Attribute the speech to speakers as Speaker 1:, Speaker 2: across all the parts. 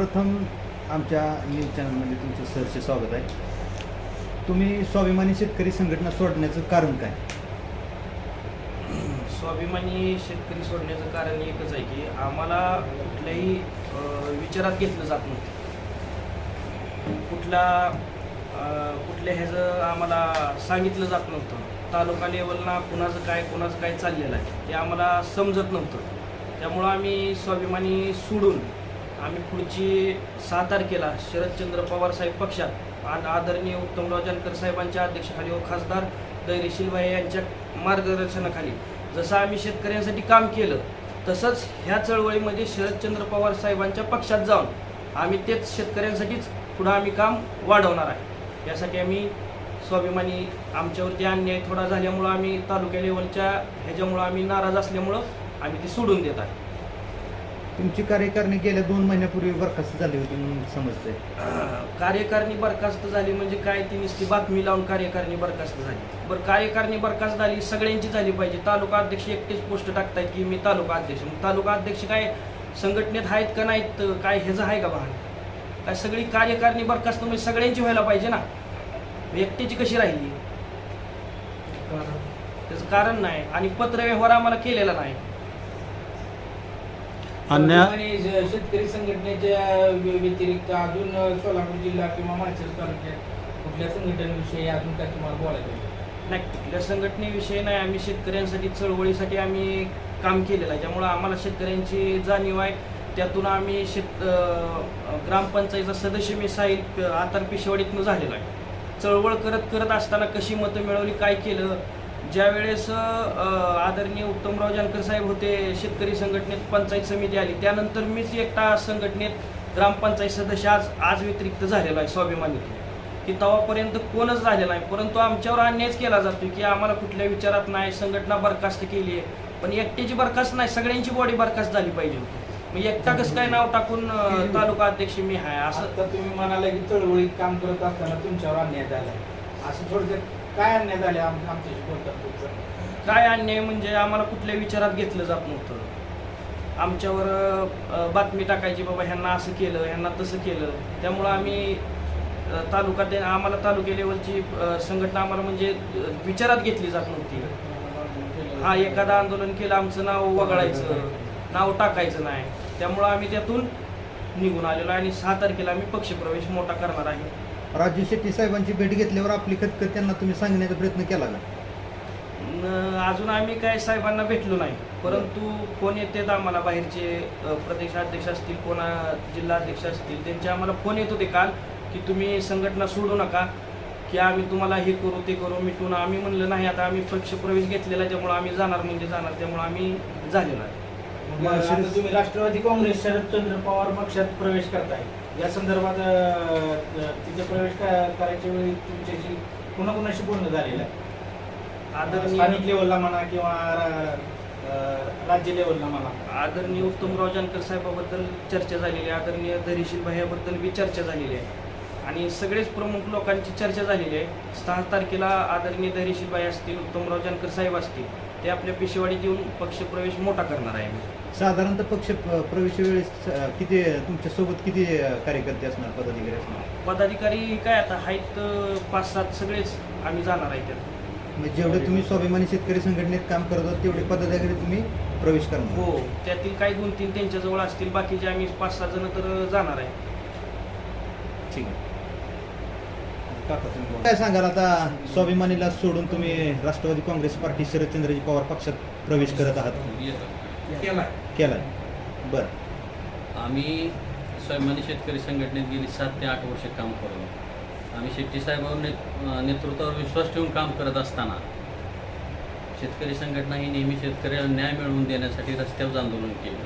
Speaker 1: सर्वप्रथम आमच्या न्यूज चॅनलमध्ये तुमचं सरचे स्वागत आहे. तुम्ही स्वाभिमानी शेतकरी संघटना सोडण्याचं कारण काय?
Speaker 2: स्वाभिमानी शेतकरी सोडण्याचं कारण एकच आहे की आम्हाला कुठल्याही विचारात घेतलं जात नव्हतं. कुठला कुठल्या ह्याचं आम्हाला सांगितलं जात नव्हतं. तालुका लेवलला कुणाचं काय कुणाचं काय चाललेलं आहे ते आम्हाला समजत नव्हतं. त्यामुळं आम्ही स्वाभिमानी सोडून आम्ही पुढची सहा तारखेला शरदचंद्र पवार साहेब पक्षात आणि आदरणीय उत्तमराव जानकर साहेबांच्या अध्यक्षाखाली व खासदार दैरेशील भाई यांच्या मार्गदर्शनाखाली. जसं आम्ही शेतकऱ्यांसाठी काम केलं तसंच ह्या चळवळीमध्ये शरदचंद्र पवार साहेबांच्या पक्षात जाऊन आम्ही तेच शेतकऱ्यांसाठीच पुढं आम्ही काम वाढवणार आहे. यासाठी आम्ही स्वाभिमानी आमच्यावरती अन्याय थोडा झाल्यामुळं आम्ही तालुक्या लेवलच्या ह्याच्यामुळं आम्ही नाराज असल्यामुळं आम्ही ते सोडून देत आहे.
Speaker 1: तुमची कार्यकारणी गेल्या दोन महिन्यापूर्वी बरखास्त झाली होती म्हणून समजतंय.
Speaker 2: कार्यकारणी बरखास्त झाली म्हणजे काय? ती नुसती बातमी लावून कार्यकारिणी बरखास्त झाली. बरं कार्यकारणी बरखास्त झाली सगळ्यांची झाली पाहिजे. तालुका अध्यक्ष एकटेच पोस्ट टाकतायत की मी तालुका अध्यक्ष. मग तालुका अध्यक्ष काय संघटनेत आहेत का नाहीत? काय ह्याचं आहे का भान काय सगळी कार्यकारणी बरखास्त म्हणजे सगळ्यांची व्हायला पाहिजे ना? एकट्याची कशी राहिली? त्याचं कारण नाही. आणि पत्रव्यवहार आम्हाला केलेला नाही.
Speaker 3: अन्य
Speaker 4: आणि श- शेतकरी संघटनेच्या व्य- व्यतिरिक्त अजून सोलापूर जिल्हा किंवा माळशिरस तालुक्यात कुठल्या संघटनेविषयी अजून काय तुम्हाला बोलायचं आहे?
Speaker 2: नाही कुठल्या संघटनेविषयी नाही. आम्ही शेतकऱ्यांसाठी चळवळीसाठी आम्ही काम केलेलं आहे. त्यामुळं आम्हाला शेतकऱ्यांची जाणीव आहे. त्यातून आम्ही शेत अं, ग्रामपंचायतचा सदस्य मी साहिल आतार पिशवाडीतनं झालेला आहे. चळवळ करत करत असताना कशी मतं मिळवली काय केलं ज्यावेळेस आदरणीय उत्तमराव जानकर साहेब होते शेतकरी संघटनेत पंचायत समिती आली त्यानंतर मीच एकटा संघटनेत ग्रामपंचायत सदस्य आज आज व्यतिरिक्त झालेलो आहे स्वाभिमानीतून की तेव्हापर्यंत कोणच झालेला नाही परंतु आमच्यावर अन्यायच केला जातो की आम्हाला कुठल्या विचारात नाही संघटना बरखास्त केली आहे. पण एकट्याची बरखास्त नाही सगळ्यांची बॉडी बरखास्त झाली पाहिजे होती. मग एकटा कसं काय नाव टाकून तालुका अध्यक्ष मी आहे असं?
Speaker 4: तर तुम्ही म्हणाला की चळवळीत काम करत असताना तुमच्यावर अन्याय झाला असं थोडक्यात काय अन्याय झाले आम- आमच्याशी बोलतात तुमचं?
Speaker 2: काय अन्याय म्हणजे आम्हाला कुठल्या विचारात घेतलं जात नव्हतं. आमच्यावर बातमी टाकायची बाबा ह्यांना असं केलं ह्यांना तसं केलं. त्यामुळं आम्ही तालुका आम्हाला तालुके लेवलची संघटना आम्हाला म्हणजे विचारात घेतली जात नव्हती. हा एखादा आंदोलन केलं आमचं नाव वगळायचं नाव टाकायचं नाही. त्यामुळं आम्ही त्यातून निघून आलेलो आहे आणि सहा तारखेला आम्ही पक्षप्रवेश मोठा करणार आहे.
Speaker 1: राजू शेट्टी साहेबांची भेट घेतल्यावर आपली खतखत त्यांना तुम्ही सांगण्याचा प्रयत्न केला का?
Speaker 2: न- अजून आम्ही काय साहेबांना भेटलो नाही. परंतु फोन येतात आम्हाला बाहेरचे अ, प्रदेशाध्यक्ष असतील कोणा जिल्हाध्यक्ष असतील त्यांचे आम्हाला फोन येत होते काल की तुम्ही संघटना सोडू नका की आम्ही तुम्हाला हे करू ते करू मिटून आम्ही म्हणलं नाही आता आम्ही पक्ष प्रवेश घेतलेला आहे, त्यामुळे आम्ही जाणार म्हणजे जाणार त्यामुळे आम्ही झालेलो आहे.
Speaker 4: मग आता तुम्ही राष्ट्रवादी काँग्रेस शरदचंद्र पवार पक्षात प्रवेश करताय. या संदर्भात तिथे प्रवेश करायच्या वेळी तुमच्याशी कुणाकुणाशी बोलणं झालेलं आहे?
Speaker 2: आदरणीय
Speaker 4: स्थानिक लेवलला म्हणा किंवा राज्य लेवलला म्हणा.
Speaker 2: आदरणीय उत्तमराव जानकर साहेबाबद्दल चर्चा झालेली आहे. आदरणीय धैर्यशील भाईयाबद्दल बी चर्चा झालेली आहे. आणि सगळेच प्रमुख लोकांची चर्चा झालेली आहे. सहा तारखेला आदरणीय धैर्यशील भाई असतील उत्तमराव जानकर साहेब असतील ते आपल्या पिशेवाडीत येऊन पक्षप्रवेश मोठा करणार आहे.
Speaker 1: साधारणतः पक्ष प्रवेश वेळेस किती तुमच्यासोबत किती कार्यकर्ते असणार पदाधिकारी असणार?
Speaker 2: पदाधिकारी काय आता आहेत पाच सात सगळेच आम्ही जाणार आहे त्यात.
Speaker 1: म्हणजे जेवढे तुम्ही स्वाभिमानी शेतकरी संघटनेत काम करत आहात तेवढे पदाधिकारी तुम्ही प्रवेश करणार.
Speaker 2: हो त्यातील काही दोन तीन त्यांच्याजवळ असतील बाकीचे आम्ही पाच सहा जण तर जाणार आहे.
Speaker 1: ठीक आहे. काका तुम्ही बोला. काय सांगाल आता स्वाभिमानीला सोडून तुम्ही राष्ट्रवादी काँग्रेस पार्टी शरदचंद्रजी पवार पक्षात प्रवेश करत आहात? केलाय. बरं.
Speaker 3: आम्ही स्वाभिमानी शेतकरी संघटनेत गेली सात ते आठ वर्ष काम करतो आम्ही शेट्टी साहेबांवर ने- नेतृत्वावर विश्वास ठेवून काम करत असताना शेतकरी संघटना ही नेहमी शेतकऱ्याला न्याय मिळवून देण्यासाठी रस्त्यावर आंदोलन केलं.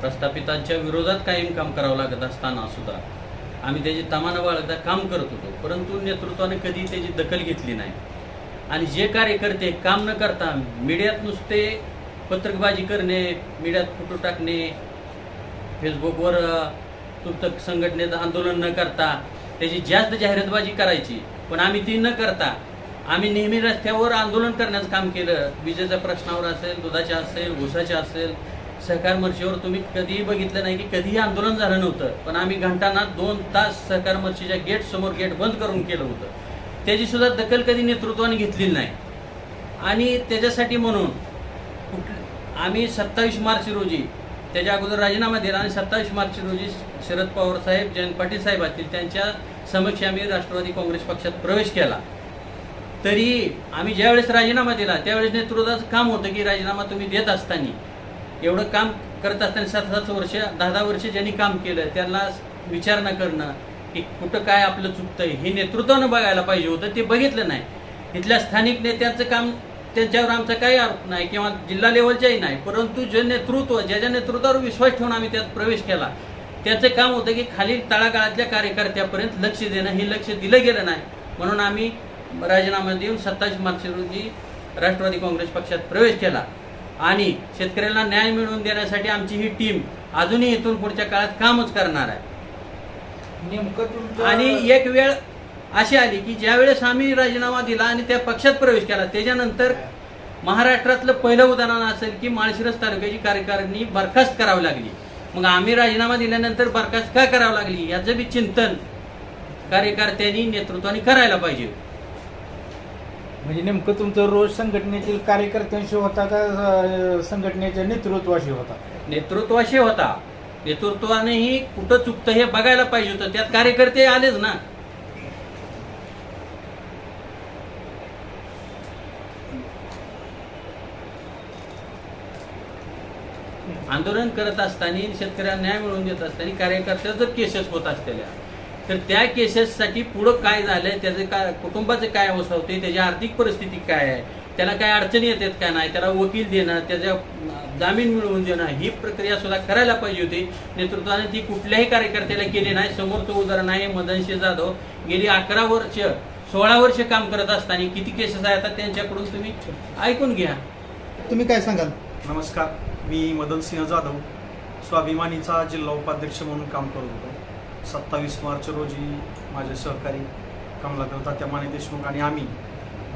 Speaker 3: प्रस्थापितांच्या विरोधात कायम काम करावं लागत असताना सुद्धा आम्ही त्याची तमाना बाळगता काम करत होतो परंतु नेतृत्वाने कधी त्याची दखल घेतली नाही. आणि जे कार्यकर्ते काम न करता मीडियात नुसते पत्रकबाजी करणे मीडियात फोटो टाकणे फेसबुकवर तुमचं संघटनेत आंदोलन न करता त्याची जास्त जाहिरातबाजी करायची. पण आम्ही ती न करता आम्ही नेहमी रस्त्यावर आंदोलन करण्याचं काम केलं. विजेच्या प्रश्नावर असेल दुधाच्या असेल घुसाच्या असेल सहकार मर्शीवर तुम्ही कधीही बघितलं नाही की कधीही आंदोलन झालं नव्हतं. पण आम्ही घंटाना दोन तास सहकार मर्शीच्या गेट समोर गेट बंद करून केलं होतं. त्याची सुद्धा दखल कधी नेतृत्वाने घेतलेली नाही. आणि त्याच्यासाठी म्हणून आम्ही सत्तावीस मार्च रोजी त्याच्या अगोदर राजीनामा दिला आणि सत्तावीस मार्च रोजी शरद पवार साहेब जयंत पाटील साहेब असतील त्यांच्या समक्ष आम्ही राष्ट्रवादी काँग्रेस पक्षात प्रवेश केला. तरी आम्ही ज्यावेळेस राजीनामा दिला त्यावेळेस नेतृत्वाचं काम होतं की राजीनामा तुम्ही देत असताना एवढं काम करत असताना सात सात वर्ष दहा दहा वर्ष ज्यांनी काम केलं त्यांना विचारणा करणं की कुठं काय आपलं चुकतंय हे नेतृत्वानं बघायला पाहिजे होतं ते बघितलं नाही. इथल्या स्थानिक नेत्यांचं काम त्यांच्यावर आमचा काही आरोप नाही किंवा जिल्हा लेवलच्याही नाही परंतु जे नेतृत्व ज्या ज्या नेतृत्वावर विश्वास ठेवून आम्ही त्यात प्रवेश केला त्याचं काम होतं की खालील तळागाळातल्या कार्यकर्त्यापर्यंत लक्ष देणं. हे लक्ष दिलं गेलं नाही. म्हणून आम्ही राजीनामा देऊन सत्तावीस मार्च रोजी राष्ट्रवादी काँग्रेस पक्षात प्रवेश केला. आणि शेतकऱ्यांना न्याय मिळवून देण्यासाठी आमची ही टीम अजूनही इथून पुढच्या काळात कामच करणार आहे.
Speaker 4: नेमकं
Speaker 3: आणि एक वेळ अशी आली की ज्यावेळेस आम्ही राजीनामा दिला आणि त्या पक्षात प्रवेश केला त्याच्यानंतर महाराष्ट्रातलं पहिलं उदाहरण असेल की माळशिरस तालुक्याची कार्यकारिणी बरखास्त करावी लागली. मग आम्ही राजीनामा दिल्यानंतर बरखास्त का करावी लागली याचं बी चिंतन कार्यकर्त्यांनी नेतृत्वाने करायला पाहिजे.
Speaker 4: म्हणजे नेमकं तुमचं रोज संघटनेतील कार्यकर्त्यांशी होता का संघटनेच्या नेतृत्वाशी होता?
Speaker 3: नेतृत्वाशी होता. नेतृत्वानेही कुठं चुकतं हे बघायला पाहिजे होतं. त्यात कार्यकर्ते आलेच ना. आंदोलन करत असताना शेतकऱ्यांना न्याय मिळवून देत असताना कार्यकर्त्या जर केसेस होत असलेल्या तर त्या केसेससाठी पुढं काय झालंय त्याचं काय कुटुंबाचं काय अवस्था होते त्याची आर्थिक परिस्थिती काय आहे त्याला काय अडचणी येतात का नाही त्याला वकील देणं त्याच्या अं, जामीन मिळवून देणं ही प्रक्रिया सुद्धा करायला पाहिजे होती. नेतृत्वाने ती कुठल्याही कार्यकर्त्याला केली नाही. समोरचं उदाहरण आहे मदनशी जाधव. गेली अकरा वर्ष सोळा वर्ष काम करत असताना किती केसेस आहेत आता त्यांच्याकडून तुम्ही ऐकून घ्या.
Speaker 1: तुम्ही काय सांगाल?
Speaker 5: नमस्कार. मी मदनसिंह जाधव स्वाभिमानीचा जिल्हा उपाध्यक्ष म्हणून काम करत होतो. सत्तावीस मार्च रोजी माझे सहकारी कमलाकर तात्या माने देशमुख आणि आम्ही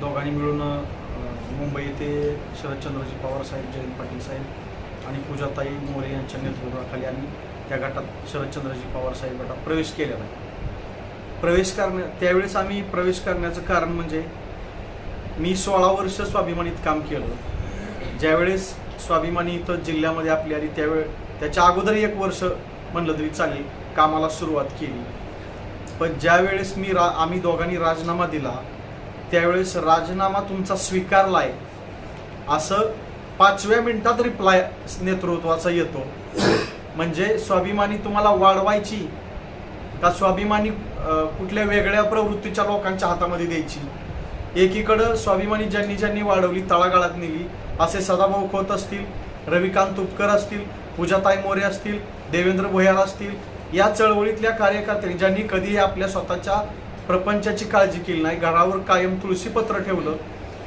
Speaker 5: दोघांनी मिळून मुंबई येथे शरदचंद्रजी पवार साहेब जयंत पाटील साहेब आणि पूजाताई मोरे यांच्या नेतृत्वाखाली आम्ही त्या गटात शरदचंद्रजी पवार साहेब गटात प्रवेश केलेला आहे. प्रवेश करण्या त्यावेळेस आम्ही प्रवेश करण्याचं कारण म्हणजे मी सोळा वर्ष स्वाभिमानीत काम केलं. ज्यावेळेस स्वाभिमानी इथं जिल्ह्यामध्ये आपली आली त्यावेळ त्याच्या अगोदर एक वर्ष म्हणलं तरी चालेल कामाला सुरुवात केली. पण ज्यावेळेस मी रा आम्ही दोघांनी राजीनामा दिला त्यावेळेस राजीनामा तुमचा स्वीकारला आहे असं पाचव्या मिनिटात रिप्लाय नेतृत्वाचा येतो. म्हणजे स्वाभिमानी तुम्हाला वाढवायची का स्वाभिमानी कुठल्या वेगळ्या प्रवृत्तीच्या लोकांच्या हातामध्ये द्यायची? एकीकडं स्वाभिमानी ज्यांनी ज्यांनी वाढवली तळागाळात नेली असे सदाभाऊ खोत असतील रविकांत तुपकर असतील पूजाताई मोरे असतील देवेंद्र भोयार असतील या चळवळीतल्या कार्यकर्त्यांनी ज्यांनी कधीही आपल्या स्वतःच्या प्रपंचाची काळजी केली नाही घरावर कायम तुळशीपत्र ठेवलं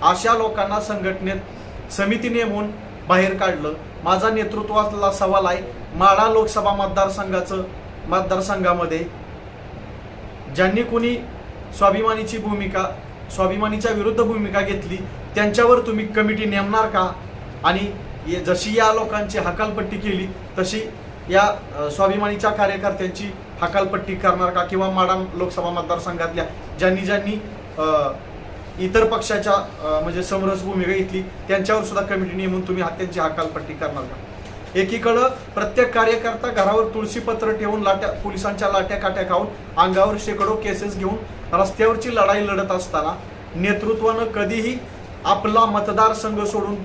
Speaker 5: अशा लोकांना संघटनेत समिती नेमून बाहेर काढलं. माझा नेतृत्वातला सवाल आहे माढा लोकसभा मतदारसंघाचं मतदारसंघामध्ये ज्यांनी कोणी स्वाभिमानीची भूमिका स्वाभिमानीच्या विरुद्ध भूमिका घेतली त्यांच्यावर तुम्ही कमिटी नेमणार का? आणि जशी या लोकांची हकालपट्टी केली तशी या स्वाभिमानीच्या कार्यकर्त्यांची हकालपट्टी करणार का? किंवा माडाम लोकसभा मतदारसंघातल्या ज्यांनी ज्यांनी इतर पक्षाच्या म्हणजे समरस भूमिका घेतली त्यांच्यावर सुद्धा कमिटी नेमून तुम्ही त्यांची हकालपट्टी करणार का? एकीकडं प्रत्येक कार्यकर्ता घरावर तुळशीपत्र ठेवून लाट्या पोलिसांच्या लाट्या काट्या खाऊन अंगावर शेकडो केसेस घेऊन रस्त्यावरची लढाई लढत असताना नेतृत्वानं कधीही आपला मतदारसंघ सोडून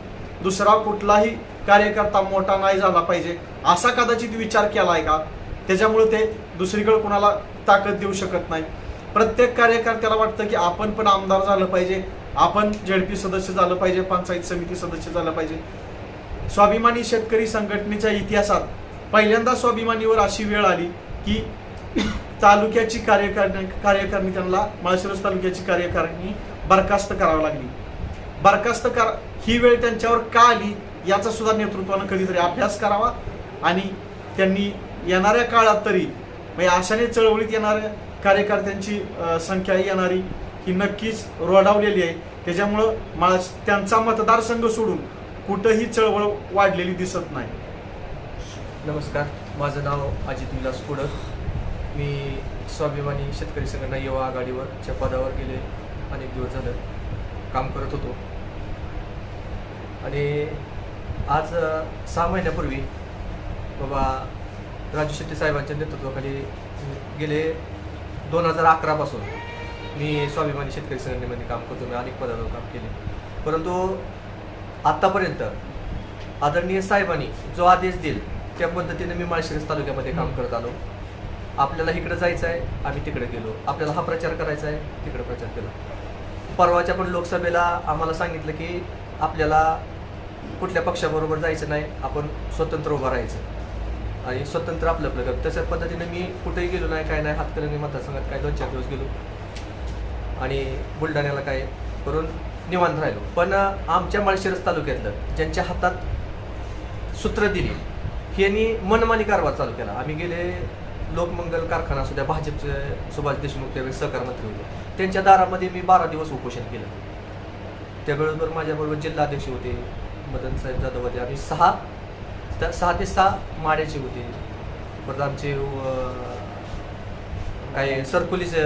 Speaker 5: दुसरा कुठलाही कार्यकर्ता मोठा नाही झाला पाहिजे असा कदाचित विचार केला आहे का? त्याच्यामुळे ते दुसरीकडे कुणाला ताकद देऊ शकत नाही. प्रत्येक कार्यकर्त्याला वाटतं की आपण पण आमदार झालं पाहिजे आपण जेडपी सदस्य झालं पाहिजे पंचायत समिती सदस्य झालं पाहिजे. स्वाभिमानी शेतकरी संघटनेच्या इतिहासात पहिल्यांदा स्वाभिमानीवर अशी वेळ आली की तालुक्याची कार्यकारिणी कार्यकारिणी त्यांना माळशिरस तालुक्याची कार्यकारिणी बरखास्त करावी लागली. बरखास्त कर ही वेळ त्यांच्यावर का आली याचा सुद्धा नेतृत्वानं कधीतरी अभ्यास करावा आणि त्यांनी येणाऱ्या काळात तरी म्हणजे आशाने चळवळीत येणाऱ्या कार्यकर्त्यांची संख्या येणारी ही नक्कीच रोडावलेली आहे. त्याच्यामुळं मा त्यांचा मतदारसंघ सोडून कुठंही चळवळ वाढलेली दिसत नाही.
Speaker 6: नमस्कार. माझं नाव अजित विलास कोडक. मी स्वाभिमानी शेतकरी संघटना युवा आघाडीवरच्या पदावर गेले. अनेक दिवस झालं काम करत होतो. आणि आज सहा महिन्यापूर्वी बाबा राजू शेट्टी साहेबांच्या नेतृत्वाखाली गेले दोन हजार अकरापासून मी स्वाभिमानी शेतकरी संघटनेमध्ये काम करतो. मी अनेक पदावर काम केले. परंतु आत्तापर्यंत आदरणीय साहेबांनी जो आदेश देईल त्या पद्धतीने मी माळशिरस तालुक्यामध्ये काम करत आलो. आपल्याला इकडे जायचं आहे आम्ही तिकडे गेलो. आपल्याला हा प्रचार करायचा आहे तिकडे प्रचार केला. परवाच्या पण लोकसभेला आम्हाला सांगितलं की आपल्याला कुठल्या पक्षाबरोबर जायचं नाही आपण स्वतंत्र उभं राहायचं. आणि स्वतंत्र आपलं आपलं करतो तशा पद्धतीने मी कुठेही गेलो नाही काय नाही हातकर्णी मतदारसंघात काय दोन चार दिवस गेलो. आणि बुलढाण्याला काय करून निवांत राहिलो. पण आमच्या माळशिरस तालुक्यातलं ज्यांच्या हातात सूत्र दिली यांनी मनमानी कारभार चालू केला. आम्ही गेले लोकमंगल कारखाना असू द्या भाजपचे सुभाष देशमुख त्यावेळी सहकार मंत्री होते. त्यांच्या दारामध्ये मी बारा दिवस उपोषण केलं. त्याबरोबर माझ्याबरोबर जिल्हाध्यक्ष होते मदन साहेब जाधव होते आम्ही सहा त्या- सहा ते सहा माड्याचे होते. परत आमचे काही काय सरकुलीचे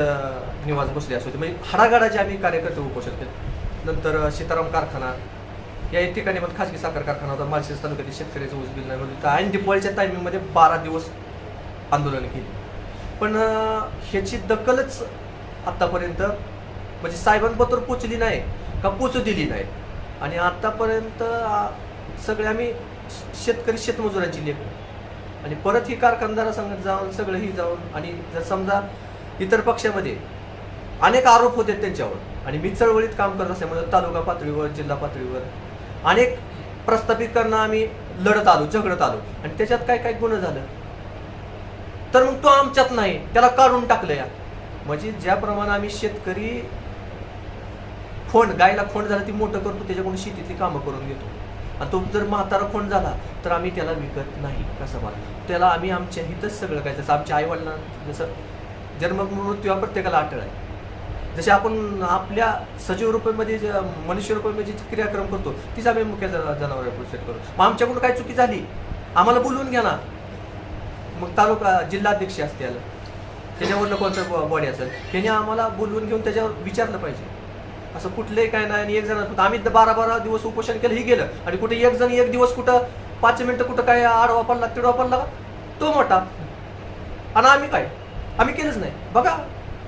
Speaker 6: निवास बसले असे होते. म्हणजे हाडागाडाचे आम्ही कार्यकर्ते उपोषण केलं. नंतर सीताराम कारखाना. या ठिकाणी पण खाजगी साखर कारखाना होता. मालशेज तालुक्यातील शेतकऱ्याचं ऊस बिल नाही म्हणून. आणि दिवाळीच्या टायमिंगमध्ये बारा दिवस आंदोलन केली. पण ह्याची दखलच आत्तापर्यंत म्हणजे साहेबांबरोबर पोचली नाही का पोचू दिली नाही. आणि आत्तापर्यंत सगळे आम्ही शेतकरी शेतमजुरांची लेख आणि परत ही कारखानदारासंगत जाऊन सगळं ही जाऊन आणि जर समजा इतर पक्षामध्ये अनेक आरोप होते त्यांच्यावर आणि मी चळवळीत काम करत असल्यामुळे तालुका पातळीवर जिल्हा पातळीवर अनेक प्रस्थापित करणं आम्ही लढत आलो झगडत आलो. आणि त्याच्यात काय काय गुन्हा झालं? तर मग तो आमच्यात नाही. त्याला काढून टाकलं या. म्हणजे ज्याप्रमाणे आम्ही शेतकरी खोंड गायला खोंड झाला ती मोठं करतो त्याच्याकडून शेतीतली कामं करून घेतो. आणि तो जर म्हातारा खोंड झाला तर आम्ही त्याला विकत नाही कसं मला त्याला आम्ही आमच्या हितच सगळं काय जसं आमच्या आईवडिलांना जसं जन्म मृत्यू हा प्रत्येकाला अटळ आहे. जसे आपण आपल्या सजीव रुपयामध्ये जे मनुष्य रुपयामध्ये जी क्रियाक्रम करतो तीच आम्ही मुख्य जनावर करू मग आमच्याकडून काय चुकी झाली? आम्हाला बोलवून घ्या ना. मग तालुका जिल्हाध्यक्ष असतील त्याच्यावरनं कोणतं बॉडी असेल. त्याने आम्हाला बोलवून घेऊन त्याच्यावर विचारलं पाहिजे. असं कुठलंही काय नाही आणि एक जण आम्ही बारा बारा दिवस उपोषण केलं ही गेलं. आणि कुठे एक जण एक दिवस कुठं पाच मिनटं कुठं काय आडवा पडला तिडवा पडला तो मोठा. आणि आम्ही काय? आम्ही केलंच नाही. बघा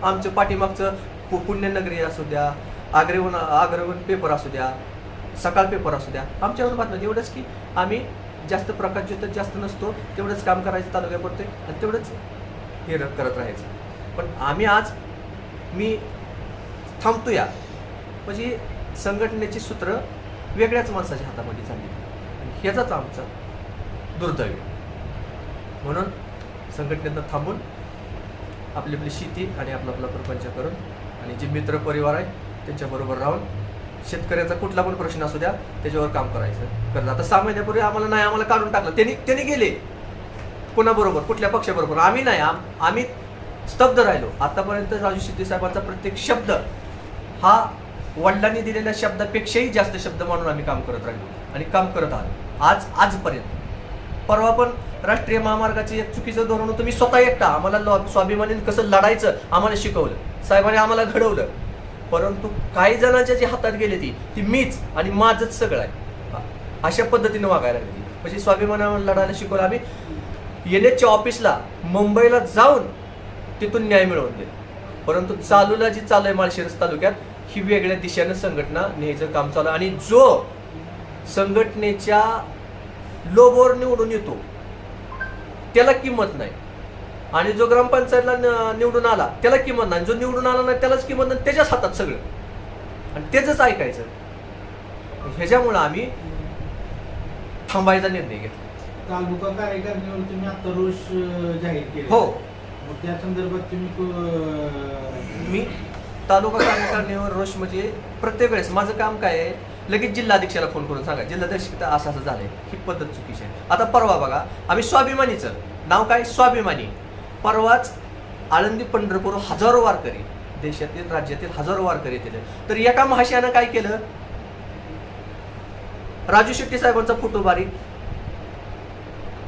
Speaker 6: आमचं पाठीमागचं पु- पुण्यनगरी असू द्या आग्रेहून आग्रेहून पेपर असू द्या सकाळ पेपर असू द्या. आमच्यावर बातम्या एवढंच की आम्ही जास्त प्रकाशयुक्त जास्त नसतो तेवढंच काम करायचं तालुक्यापुरते आणि तेवढंच हे करत राहायचं. पण आम्ही आज मी थांबतो या म्हणजे संघटनेची सूत्र वेगळ्याच माणसाच्या हातामध्ये चालली. आणि ह्याचाच आमचा दुर्दैव. म्हणून संघटनेनं थांबून आपली आपली शेती आणि आपला आपला प्रपंच करून आणि जे मित्र परिवार आहे त्यांच्याबरोबर राहून शेतकऱ्याचा कुठला पण प्रश्न असू द्या त्याच्यावर काम करायचं. कर्ज आता सहा महिन्यापूर्वी आम्हाला नाही आम्हाला काढून टाकलं. त्यांनी त्यांनी गेले. कोणाबरोबर? कुठल्या पक्षाबरोबर? आम्ही नाही आम आम्ही स्तब्ध राहिलो. आतापर्यंत राजू शेट्टी साहेबांचा प्रत्येक शब्द हा वडिलांनी दिलेल्या शब्दापेक्षाही जास्त शब्द मानून आम्ही काम करत राहिलो आणि काम करत आलो. आज आजपर्यंत. परवा पण राष्ट्रीय महामार्गाचे एक चुकीचं धोरण होतं. मी स्वतः एकटा. आम्हाला ल- स्वाभिमानीने कसं लढायचं आम्हाला शिकवलं. साहेबांनी आम्हाला घडवलं. परंतु काही जणांच्या जी हातात गेली ती ती मीच आणि माझंच सगळं आहे. अशा पद्धतीने वागायला लागली. म्हणजे स्वाभिमानावर लढायला शिकवलं आम्ही. एन एचच्या ऑफिसला मुंबईला जाऊन तिथून न्याय मिळवून दिला. परंतु चालूला जी चालू आहे माळशिरस तालुक्यात ही वेगळ्या दिशेनं संघटना न्यायचं काम चालू आणि जो संघटनेच्या लोभवर निवडून येतो त्याला किंमत नाही. आणि जो ग्रामपंचायतला निवडून आला त्याला किंमत नाही. जो निवडून आला नाही त्यालाच किंमत नाही. त्याच्याच हातात सगळं. आणि त्याच ऐकायचं. ह्याच्यामुळं आम्ही थांबायचा निर्णय घेतला.
Speaker 4: तालुका कार्यकारिणीवर तुम्ही आता रोष जाहीर केला.
Speaker 6: हो.
Speaker 4: त्या संदर्भात तुम्ही
Speaker 6: मी तालुका कार्यकारिणीवर रोष म्हणजे प्रत्येक वेळेस माझं काम काय आहे? लगेच जिल्हाध्यक्षाला फोन करून सांगा. जिल्हाध्यक्ष तर असं असं झालंय. ही पद्धत चुकीची आहे. आता परवा बघा आम्ही स्वाभिमानीचं. नाव काय? स्वाभिमानी. परवाच आळंदी पंढरपूर हजारो वारकरी देशातील राज्यातील हजारो वारकरी येतील. तर एका महाशयानं काय केलं? राजू शेट्टी साहेबांचा फोटो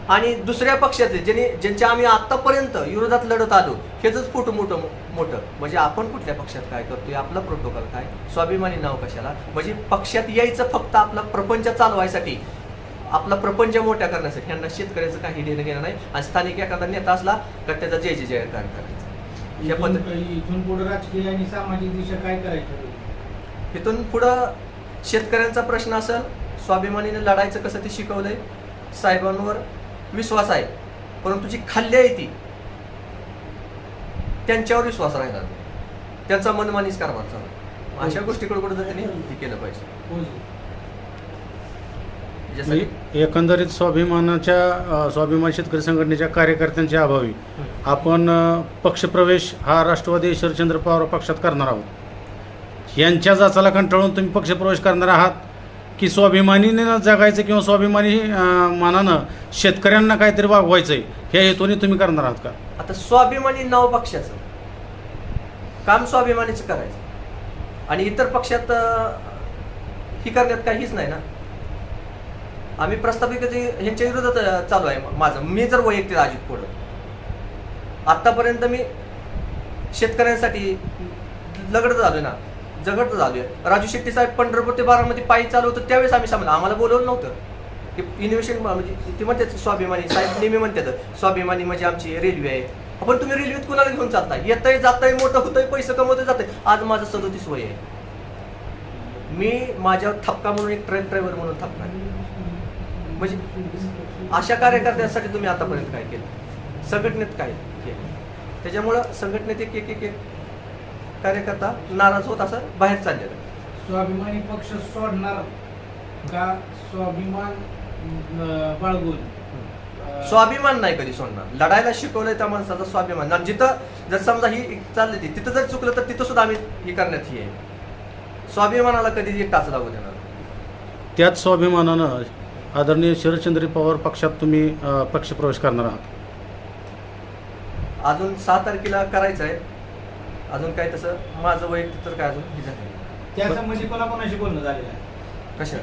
Speaker 6: आणि दुसऱ्या पक्षातले ज्यांनी ज्यांच्या आम्ही आतापर्यंत विरोधात लढत आलो हेच फोटो मोठं मोठं. म्हणजे आपण कुठल्या पक्षात काय करतोय आपला प्रोटोकॉल काय? स्वाभिमानी नाव कशाला? म्हणजे पक्षात यायचं फक्त आपला प्रपंच चालवायसाठी. आपला प्रपंच मोठ्या करण्यासाठी यांना शेतकऱ्याचं काही देणं घेणं नाही. आणि स्थानिक एखादा नेता असला तर त्याचा जय जय जयकार करायचा. या
Speaker 4: इथून
Speaker 6: पद्धती
Speaker 4: इथून पुढे राजकीय आणि सामाजिक दिशा काय करायचं?
Speaker 6: इथून पुढं शेतकऱ्यांचा प्रश्न असेल स्वाभिमानीने लढायचं कसं ते शिकवलंय साहेबांवर विश्वास आहे. परंतु जी खाल्ली आहे ती त्यांच्यावर विश्वास राहिला नाही. त्यांचा मनमानीच कारभार चालू. अशा गोष्टीकडे कुठं त्यांनी हे केलं पाहिजे.
Speaker 7: एकंदरीत स्वाभिमानाच्या स्वाभिमान शेतकरी संघटनेच्या कार्यकर्त्यांच्या अभावी आपण पक्षप्रवेश हा राष्ट्रवादी शरदचंद्र पवार पक्षात करणार आहोत. यांच्या जाचाला कंटाळून तुम्ही पक्षप्रवेश करणार आहात की स्वाभिमानीने जगायचं किंवा स्वाभिमानी मानानं शेतकऱ्यांना काहीतरी वागवायचं आहे ह्या हेतूने तुम्ही करणार आहात का?
Speaker 6: आता स्वाभिमानी नाव पक्षाचं काम स्वाभिमानीचं करायचं. आणि इतर पक्षात ही करण्यात काहीच नाही ना? आम्ही प्रस्ताविक ह्यांच्या विरोधात चालू आहे माझं. मी जर वैयक्तिक अजित पुढं आत्तापर्यंत मी शेतकऱ्यांसाठी लगडत झालोय ना जगत आहे राजू शेट्टी साहेब पंढरपूर ते बारामध्ये पायी चालू होतं त्यावेळेस आम्ही सांगितलं आम्हाला बोलवलं नव्हतं. की इनोव्हेशन म्हणजे ते म्हणतात स्वाभिमानी साहेब नेहमी म्हणतात स्वाभिमानी म्हणजे आमची रेल्वे आहे. आपण तुम्ही रेल्वेत कुणाला घेऊन चालताय? येतंय जाताय मोठं होतंय पैसे कमवतंय जातंय. आज माझं सदोतीस वय आहे. मी माझ्यावर थपका म्हणून एक ट्रेन ड्रायव्हर म्हणून थपका म्हणजे अशा कार्यकर्त्यांसाठी तुम्ही आतापर्यंत काय केलं? संघटनेत काय केलं? त्याच्यामुळं संघटनेत एक एक एक कार्यकर्ता नाराज होत असं बाहेर चाललेलं.
Speaker 4: स्वाभिमानी पक्ष सोडणार का स्वाभिमान बाळगून?
Speaker 6: स्वाभिमान नाही कधी सोडणार. लढायला शिकवलंय त्या माणसाचा स्वाभिमान. आणि जिथं जर समजा ही चालली ती तिथं जर चुकलं तर तिथं सुद्धा आम्ही ही करण्यात ही आहे स्वाभिमानाला कधी एक टाच लागू देणार
Speaker 7: त्याच स्वाभिमानानं आदरणीय शरदचंद्र पवार पक्षात तुम्ही पक्षप्रवेश करणार आहात.
Speaker 6: अजून सहा तारखेला करायचं आहे. अजून काय तसं? माझं वैयक्तिक तर काय अजून हे झालं
Speaker 4: कोणाकोणाशी बोलणं झालेलं आहे?
Speaker 6: कशा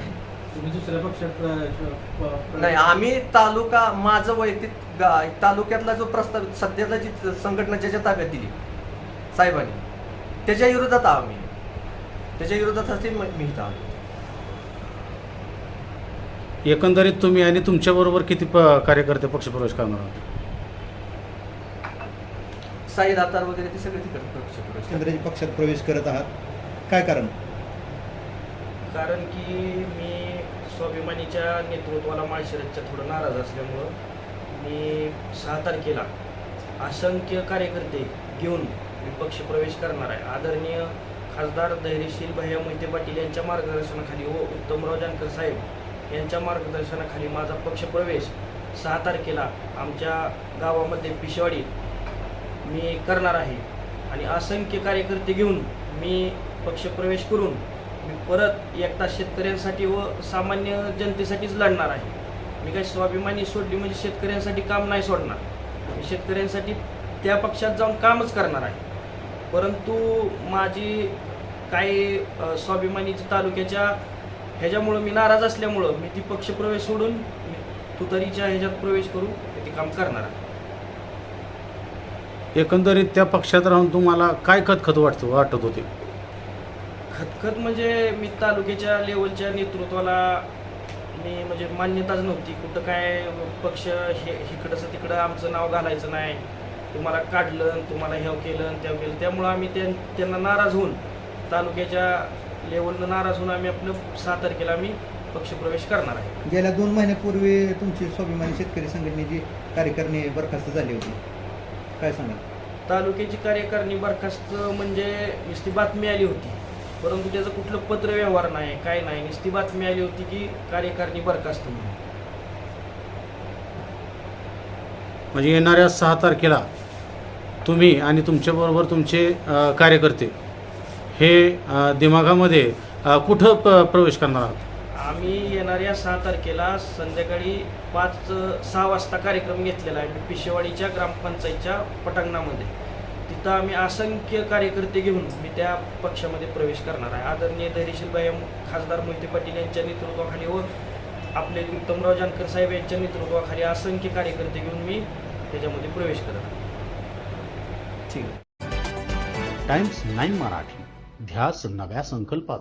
Speaker 4: तुम्ही दुसऱ्या पक्षात
Speaker 6: नाही आम्ही तालुका माझं वैयक्तिक तालुक्यातला जो प्रस्ताव सध्याला जी संघटना ज्याच्या ताब्यात दिली साहेबांनी त्याच्या विरोधात आम्ही. त्याच्या विरोधासाठी मी मी इथं आलो.
Speaker 7: एकंदरीत तुम्ही आणि तुमच्याबरोबर किती प कार्यकर्ते पक्षप्रवेश करणार आहात?
Speaker 6: साई दातार वगैरे ते सगळे तिकडे पक्ष प्रवेश करतात.
Speaker 1: चंद्रजी पक्षात प्रवेश करत आहात. काय कारण?
Speaker 2: कारण की मी स्वाभिमानीच्या नेतृत्वाला माळशिरसच्या थोडं नाराज असल्यामुळं मी सहा तारखेला असंख्य कार्यकर्ते घेऊन मी पक्षप्रवेश करणार आहे. आदरणीय खासदार धैर्यशील भैया मोहिते पाटील यांच्या मार्गदर्शनाखाली व उत्तमराव जानकर साहेब यांच्या मार्गदर्शनाखाली माझा पक्षप्रवेश सहा तारखेला आमच्या गावामध्ये पिशवाडी मी करणार आहे. आणि असंख्य कार्यकर्ते घेऊन मी पक्षप्रवेश करून मी परत एकदा शेतकऱ्यांसाठी व सामान्य जनतेसाठीच लढणार आहे. मी काही स्वाभिमानी सोडली म्हणजे शेतकऱ्यांसाठी काम नाही सोडणार. मी शेतकऱ्यांसाठी त्या पक्षात जाऊन कामच करणार आहे. परंतु माझी काही अ, स्वाभिमानीची तालुक्याच्या ह्याच्यामुळं मी नाराज असल्यामुळं मी ती पक्षप्रवेश सोडून तुतारीच्या ह्याच्यात प्रवेश करून ते काम करणार आहे.
Speaker 7: एकंदरीत त्या पक्षात राहून तुम्हाला काय खतखत वाटतं वाटत होते?
Speaker 2: खतखत म्हणजे मी तालुक्याच्या लेवलच्या नेतृत्वाला मी म्हणजे मान्यताच नव्हती. कुठं काय पक्ष हे इकडंचं तिकडं आमचं नाव घालायचं नाही. तुम्हाला काढलं तुम्हाला ह्याव केलं त्याव केलं. त्यामुळं आम्ही त्यां त्यांना नाराज होऊन तालुक्याच्या लेवलनं नाराज होऊन आम्ही आपलं सहा तारखेला आम्ही पक्षप्रवेश करणार आहे.
Speaker 1: गेल्या दोन महिन्यापूर्वी तुमची स्वाभिमानी शेतकरी संघटनेची कार्यकारिणी बरखास्त झाली होती. काय सांगाल?
Speaker 2: तालुक्याची कार्यकारिणी बरखास्त म्हणजे नुसती बातमी आली होती. परंतु त्याचं कुठलं पत्र व्यवहार नाही काय नाही नुसती बातमी आली होती की कार्यकारिणी बरखास्त म्हणून.
Speaker 7: म्हणजे येणाऱ्या सहा तारखेला तुम्ही आणि तुमच्याबरोबर तुमचे अ, कार्यकर्ते हे दिमागामध्ये कुठं प प्रवेश करणार आहात?
Speaker 2: आम्ही येणाऱ्या सहा तारखेला संध्याकाळी पाच सहा वाजता कार्यक्रम घेतलेला आहे. पिशेवाडीच्या ग्रामपंचायतच्या पटांगणामध्ये. तिथं आम्ही असंख्य कार्यकर्ते घेऊन मी त्या पक्षामध्ये प्रवेश करणार आहे. आदरणीय धैर्यशील भाई खासदार मोहिते पाटील यांच्या नेतृत्वाखाली व आपले उत्तमराव जानकर साहेब यांच्या नेतृत्वाखाली असंख्य कार्यकर्ते घेऊन मी त्याच्यामध्ये प्रवेश करत आहे.
Speaker 1: ठीक. आहे
Speaker 8: टाइम्स नाईन मराठी. ध्यास नव्या संकल्पाचा.